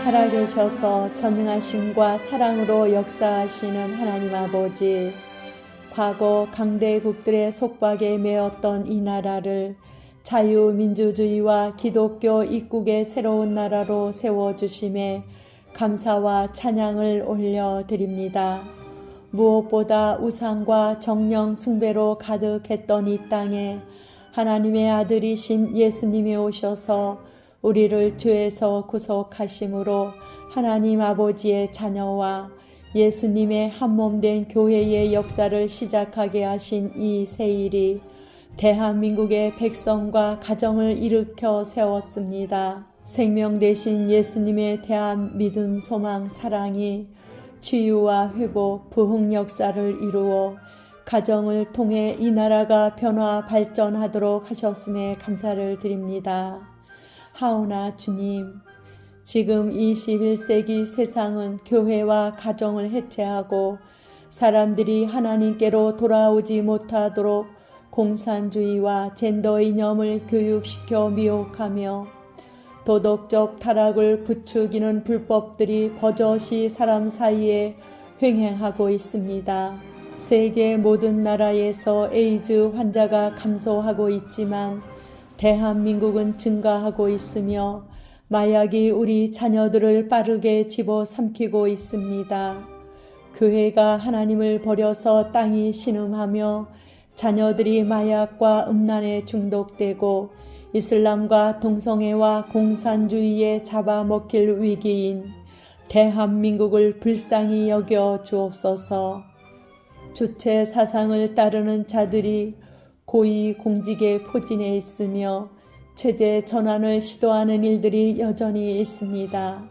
살아계셔서 전능하심과 사랑으로 역사하시는 하나님 아버지, 과거 강대국들의 속박에 매었던 이 나라를 자유민주주의와 기독교 입국의 새로운 나라로 세워주심에 감사와 찬양을 올려드립니다. 무엇보다 우상과 정령 숭배로 가득했던 이 땅에 하나님의 아들이신 예수님이 오셔서 우리를 죄에서 구속하심으로 하나님 아버지의 자녀와 예수님의 한몸된 교회의 역사를 시작하게 하신 이 세일이 대한민국의 백성과 가정을 일으켜 세웠습니다. 생명 대신 예수님에 대한 믿음, 소망, 사랑이 치유와 회복, 부흥 역사를 이루어 가정을 통해 이 나라가 변화 발전하도록 하셨음에 감사를 드립니다. 하오나 주님, 지금 21세기 세상은 교회와 가정을 해체하고 사람들이 하나님께로 돌아오지 못하도록 공산주의와 젠더 이념을 교육시켜 미혹하며 도덕적 타락을 부추기는 불법들이 버젓이 사람 사이에 횡행하고 있습니다. 세계 모든 나라에서 에이즈 환자가 감소하고 있지만 대한민국은 증가하고 있으며 마약이 우리 자녀들을 빠르게 집어삼키고 있습니다. 교회가 하나님을 버려서 땅이 신음하며 자녀들이 마약과 음란에 중독되고 이슬람과 동성애와 공산주의에 잡아먹힐 위기인 대한민국을 불쌍히 여겨 주옵소서. 주체 사상을 따르는 자들이 고위 공직에 포진해 있으며 체제 전환을 시도하는 일들이 여전히 있습니다.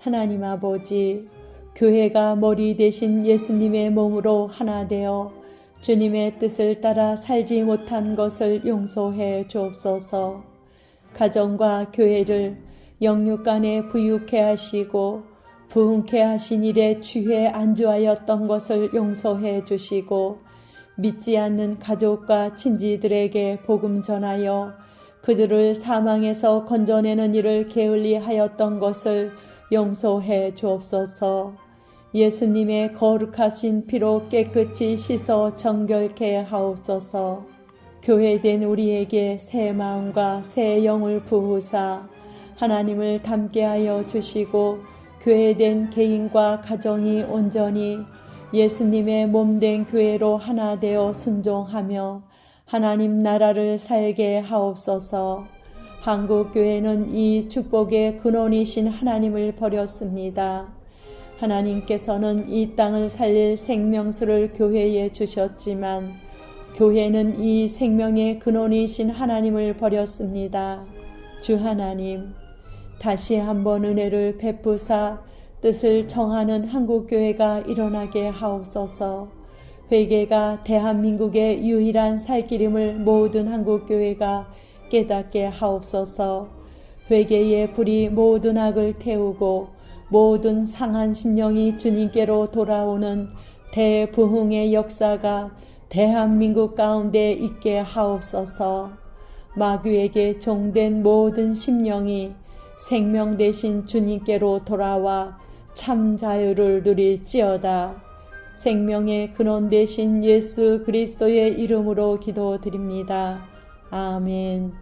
하나님 아버지, 교회가 머리 대신 예수님의 몸으로 하나 되어 주님의 뜻을 따라 살지 못한 것을 용서해 주옵소서. 가정과 교회를 영육 간에 부유케 하시고 부흥케 하신 일에 취해 안주하였던 것을 용서해 주시고 믿지 않는 가족과 친지들에게 복음 전하여 그들을 사망에서 건져내는 일을 게을리 하였던 것을 용서해 주옵소서. 예수님의 거룩하신 피로 깨끗이 씻어 정결케 하옵소서. 교회된 우리에게 새 마음과 새 영을 부으사 하나님을 닮게 하여 주시고 교회된 개인과 가정이 온전히 예수님의 몸된 교회로 하나 되어 순종하며 하나님 나라를 살게 하옵소서. 한국 교회는 이 축복의 근원이신 하나님을 버렸습니다. 하나님께서는 이 땅을 살릴 생명수를 교회에 주셨지만 교회는 이 생명의 근원이신 하나님을 버렸습니다. 주 하나님, 다시 한번 은혜를 베푸사 뜻을 정하는 한국교회가 일어나게 하옵소서. 회개가 대한민국의 유일한 살기름을 모든 한국교회가 깨닫게 하옵소서. 회개의 불이 모든 악을 태우고 모든 상한 심령이 주님께로 돌아오는 대부흥의 역사가 대한민국 가운데 있게 하옵소서. 마귀에게 종된 모든 심령이 생명 대신 주님께로 돌아와 참 자유를 누릴지어다. 생명의 근원 대신 예수 그리스도의 이름으로 기도드립니다. 아멘.